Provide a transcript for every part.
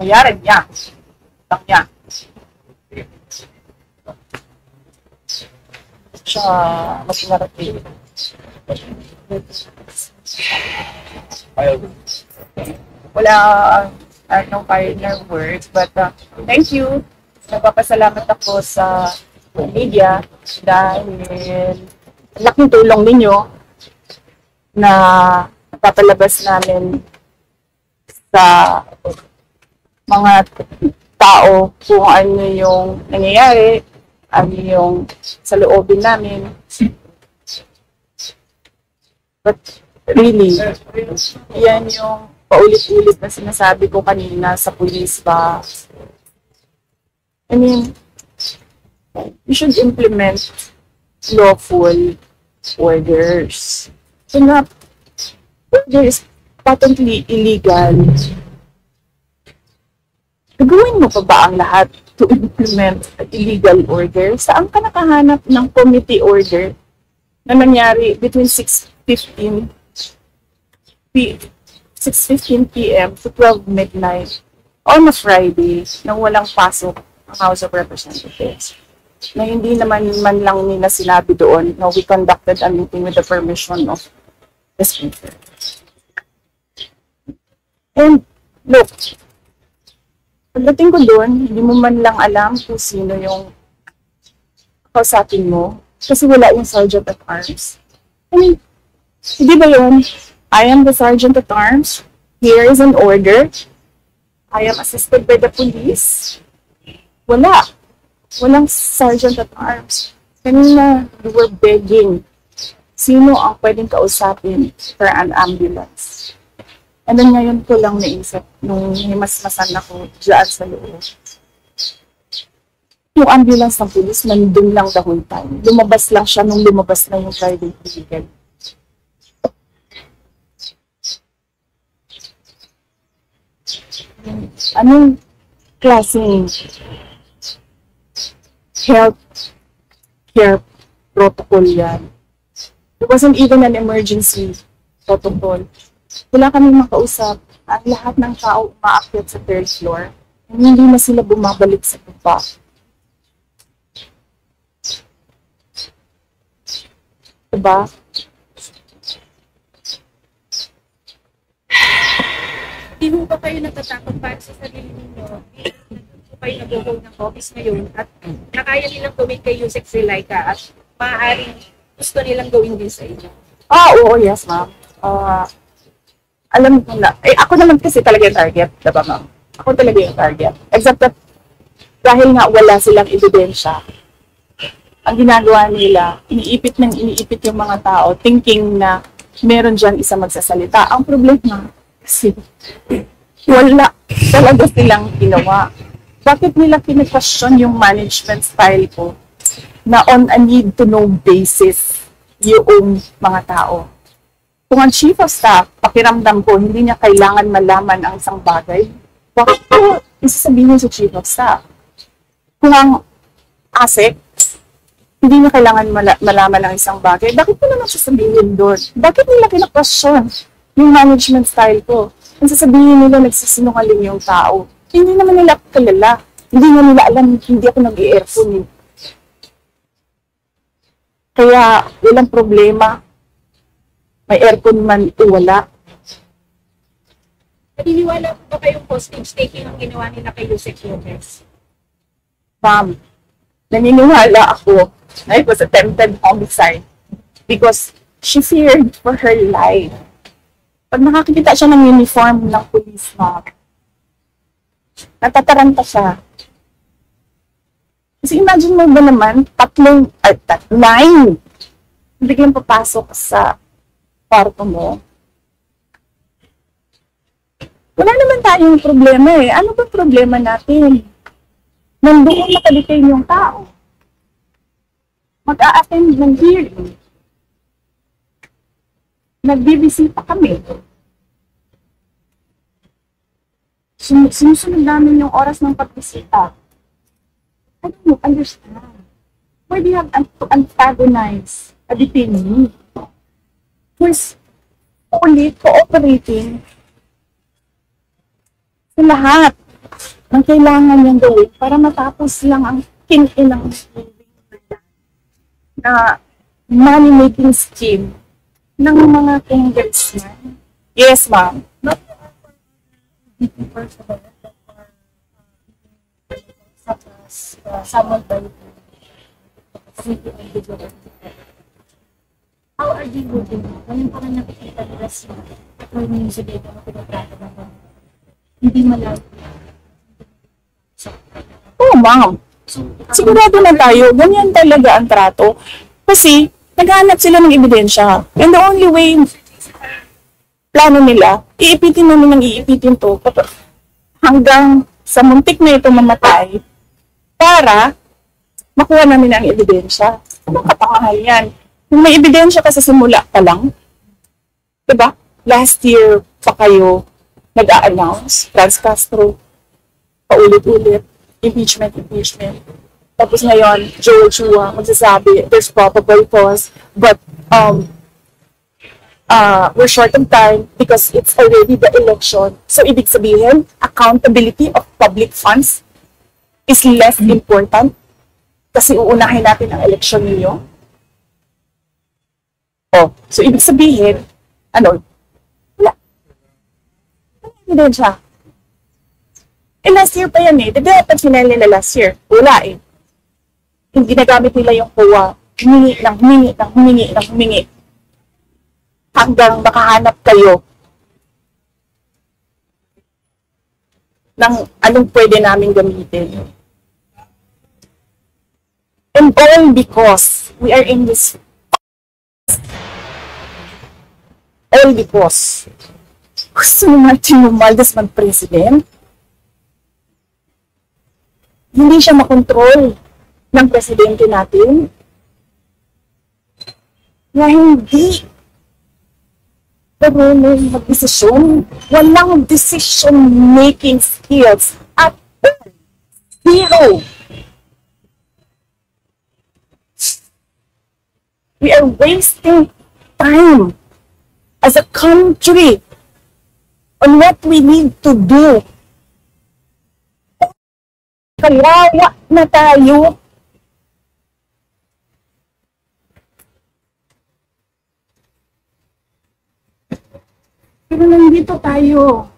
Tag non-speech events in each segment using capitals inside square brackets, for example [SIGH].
Bayaran niya. Lang niya. Siya mas marami. Wala, uh, no final words, but uh, thank you. Nagpapasalamat ako sa media dahil laking tulong ninyo na napapalabas namin sa mga tao kung ano yung nangyayari, ano yung sa loobin namin. But really, yan yung paulit-ulit na sinasabi ko kanina sa police ba. I mean, you should implement lawful orders. So na, order is patently illegal. Gagawin mo pa ba ang lahat to implement illegal order? Saan ka nakahanap ng committee order na nangyari between 6.15 p 6.15 p.m. to 12 midnight on a Friday na walang pasok ang House of Representatives? na hindi naman man lang nila sinabi doon na we conducted a meeting with the permission of the speaker. And look, pagdating ko doon, hindi mo man lang alam kung sino yung kausapin mo kasi wala yung sergeant at arms. I mean, hindi ba yun? I am the sergeant at arms. Here is an order. I am assisted by the police. Wala. Walang sergeant at arms. Kanina, we were begging sino ang pwedeng kausapin for an ambulance. Then ngayon ko lang naisip nung himasmasan ako dyan sa loob. Yung ambulance ng pulis, nandun lang the whole time. Lumabas lang siya nung lumabas na yung private vehicle. Anong klaseng health care protocol yan. It wasn't even an emergency protocol. Wala kaming makausap. Ang lahat ng tao umaakyat sa third floor. Hindi na sila bumabalik sa baba. Diba? Hindi mo ba kayo natatakot para sa sarili ninyo? Kayo nag-hold ng office ngayon at nakaya nilang gawin kay Yusek Zulaika at maaaring gusto nilang gawin din sa inyo. Ah, oo, yes, ma'am. Ah, alam ko na. Eh, ako naman kasi talaga yung target, diba, ma'am? Ako talaga yung target. Except that, dahil nga wala silang ebidensya, ang ginagawa nila, iniipit ng iniipit yung mga tao, thinking na meron dyan isa magsasalita. Ang problema, kasi wala talaga silang ginawa. Bakit nila kine-question yung management style ko na on a need-to-know basis yung mga tao? Kung ang chief of staff, pakiramdam ko, hindi niya kailangan malaman ang isang bagay, bakit ko isasabihin sa chief of staff? Kung ang ASEC, hindi niya kailangan mala- malaman ang isang bagay, bakit ko naman sasabihin doon? Bakit nila kina-question yung management style ko? Ang sasabihin nila, nagsisinungaling yung tao. Hindi naman nila ako kilala. Hindi nga nila alam, hindi ako nag-earphone. eh. Kaya, walang problema. May aircon man ito, wala. Naniniwala po ba kayong hostage taking ang ginawa nila kay Yusek Lopez? Ma'am, naniniwala ako na it was attempted homicide because she feared for her life. Pag nakakita siya ng uniform ng police, ma'am, natataranta siya. Kasi imagine mo ba naman, tatlong, ay, tat, nine, biglang papasok sa kwarto mo. Wala naman tayong problema eh. Ano ba problema natin? Nandoon nakadetain yung tao. Mag-a-attend ng hearing. Nagbibisita kami. Sin- sinusunod namin yung oras ng pagbisita. I don't understand. Why do you have to antagonize a detainee who is only cooperating sa lahat? ng kailangan niyang gawin para matapos lang ang kin-inang na money-making scheme ng mga congressman. Yes, ma'am. Someone by How are you moving? Ngayon pa nga nakikita nila siya. Or yung sabihin na pinatrato na ba? Hindi malayo. Oo, ma'am. So, Sigurado na tayo, ganyan talaga ang trato. Kasi, naghanap sila ng ebidensya. And the only way, plano nila, iipitin namin ng iipitin to hanggang sa muntik na ito mamatay para makuha namin ang ebidensya. Anong kapangahan yan? Kung may ebidensya ka sa simula pa lang, diba? Last year pa kayo nag-a-announce, Franz Castro, paulit-ulit, impeachment, impeachment. Tapos ngayon, Joel Chua magsasabi, there's probable cause, but um, uh, we're short of time because it's already the election. So, ibig sabihin, accountability of public funds is less important kasi uunahin natin ang election ninyo. Oh, so ibig sabihin, ano, wala. Wala ebidensya. Eh, last year pa yan eh. Di ba pag final nila last year? Wala eh. Yung ginagamit nila yung kuwa, humingi ng humingi ng humingi ng humingi. Hanggang makahanap kayo ng anong pwede namin gamitin. And all because we are in this all because gusto ni Martin Romualdez mag-president hindi siya makontrol ng presidente natin na hindi marunong mag-desisyon. Walang decision-making skills at all. Zero. We are wasting time as a country on what we need to do Kawawa na tayo. Pero nandito tayo.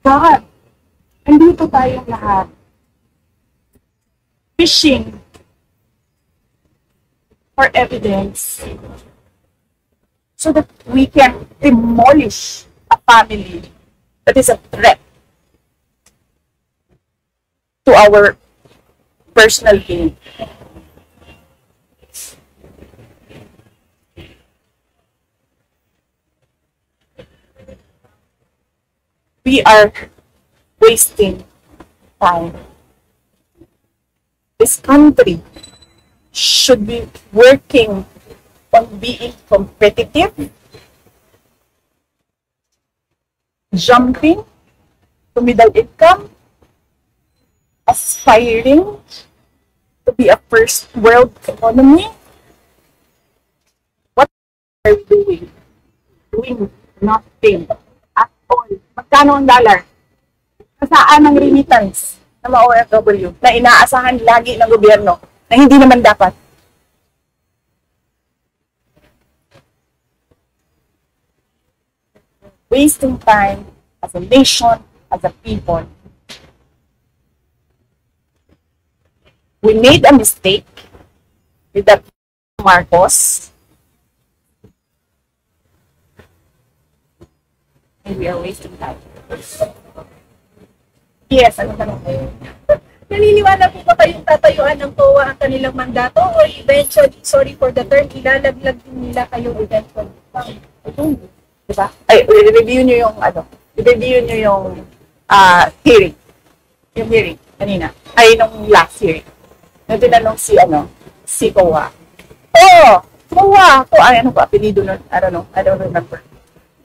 God, nandito tayo lahat. Fishing for evidence so that we can demolish a family that is a threat to our personal gain. We are wasting time. This country should be working on being competitive, jumping to middle income, aspiring to be a first world economy, what are we doing? Doing nothing at all. Magkano ang dollar? Saan ang remittance ng mga OFW na inaasahan lagi ng gobyerno na hindi naman dapat? Wasting time as a nation, as a people, we made a mistake with that Marcos. And we are wasting time. Yes, ano tanong ko? [LAUGHS] Naniniwala po ba kayong tatayuan ng COA ang kanilang mandato o eventually, sorry for the term, ilalaglag din nila kayo eventually? Diba? Ay, review nyo yung, ano, review nyo yung ah hearing. Yung hearing, kanina. Ay, nung last hearing. Nung tinanong si, ano, si Kowa. Oh! Kowa! Ko, ay, ano ba, apelido nun? I don't know. I don't remember.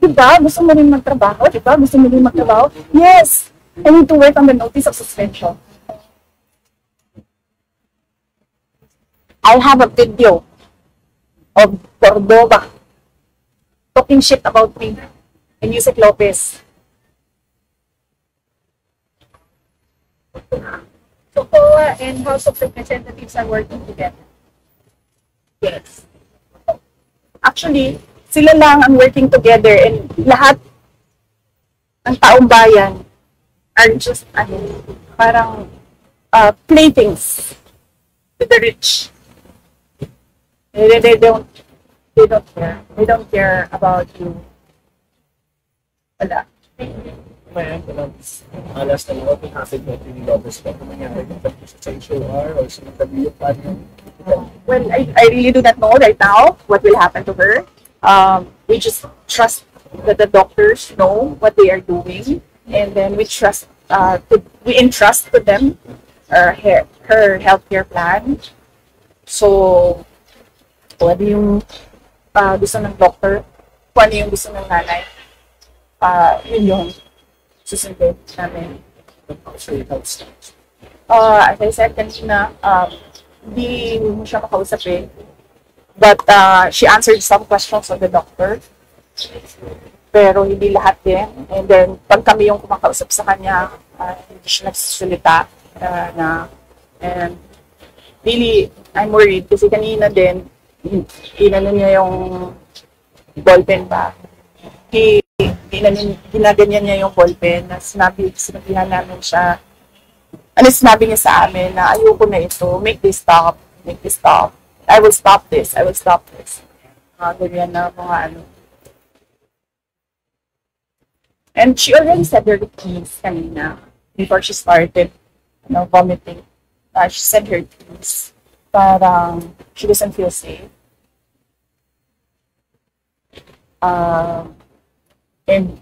Diba? Gusto mo rin magtrabaho? Diba? Gusto mo rin magtrabaho? Yes! I need to work on the notice of suspension. I have a video of Cordova talking shit about me and Yusek Lopez. So COA and House of Representatives are working together. Yes. Actually, sila lang ang working together and lahat ng taong bayan are just, ano, parang uh, playthings to the rich. They, they don't, they don't care. They don't care about you. Wala. May alas na will happen with yung lovers ko kung nangyari yung sa HOR or sa interview pa niyo. Well, I, I really do not know right now what will happen to her. Um, we just trust that the doctors know what they are doing, and then we trust, uh, to, we entrust to them her, her, healthcare plan. So, ano yung uh, gusto ng doctor, kung ano yung gusto ng nanay, uh, yun yung susundin namin. Uh, as I said kanina, um, hindi mo siya makausap eh. But uh, she answered some questions of the doctor. Pero hindi lahat din. And then, pag kami yung kumakausap sa kanya, uh, hindi siya nagsasalita uh, na, and really, I'm worried kasi kanina din, inano niya yung ballpen ba? He, inano, ginaganyan niya yung ballpen na sinabi, sinabihan namin siya ano sinabi niya sa amin na ayoko na ito, make this stop, make this stop. I will stop this, I will stop this. Mga ganyan na mga ano. And she already said her keys kanina before she started you know, vomiting. Uh, she said her keys. Parang she doesn't feel safe. Um, and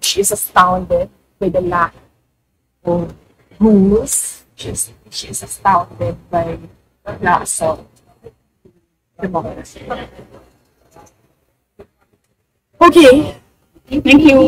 she is astounded by the lack of rules. She's, she's astounded by the assault. Democracy. Okay. Thank you.